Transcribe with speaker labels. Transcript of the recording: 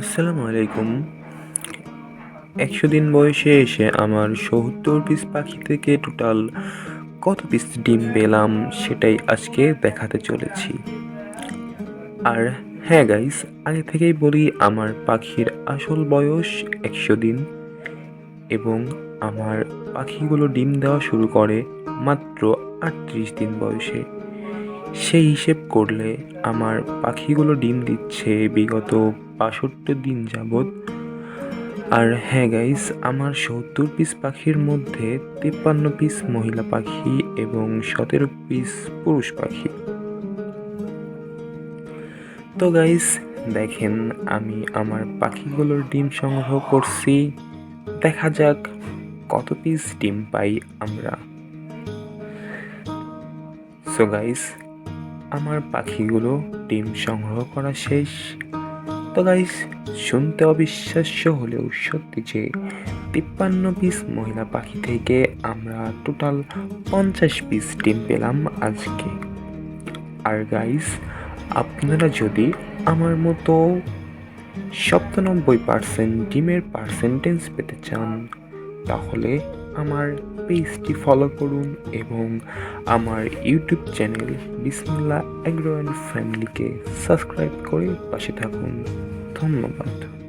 Speaker 1: আসসালামু আলাইকুম একশো দিন বয়সে এসে আমার সত্তর পিস পাখি থেকে টোটাল কত পিস ডিম পেলাম সেটাই আজকে দেখাতে চলেছি। আর হ্যাঁ গাইস আগে থেকেই বলি আমার পাখির আসল বয়স একশো দিন এবং আমার পাখিগুলো ডিম দেওয়া শুরু করে মাত্র আটত্রিশ দিন বয়সে। সেই হিসেব করলে আমার পাখিগুলো ডিম দিচ্ছে বিগত বাষট্টি দিন যাবৎ। আর হ্যাঁ গাইস আমার সত্তর পিস পাখির মধ্যে তিপ্পান্ন পিস মহিলা পাখি এবং সতেরো পিস পুরুষ পাখি। তো গাইস দেখেন আমি আমার পাখিগুলোর ডিম সংগ্রহ করছি। দেখা যাক কত পিস ডিম পাই আমরা। সো গাইস আমার পাখিগুলো ডিম সংগ্রহ করা শেষ। তো গাইস শুনতে অবিশ্বাস্য হলেও সত্যি যে তিপ্পান্ন পিস মহিলা পাখি থেকে আমরা টোটাল পঞ্চাশ পিস ডিম পেলাম আজকে। আর গাইস আপনারা যদি আমার মতো সপ্তানব্বই পার্সেন্ট ডিমের পার্সেন্টেজ পেতে চান, তাহলে আমার পেজটি ফলো করুন এবং আমার YouTube channel Bismillah agro and ফ্যামিলিকে সাবস্ক্রাইব করে পাশে থাকুন। ধন্যবাদ।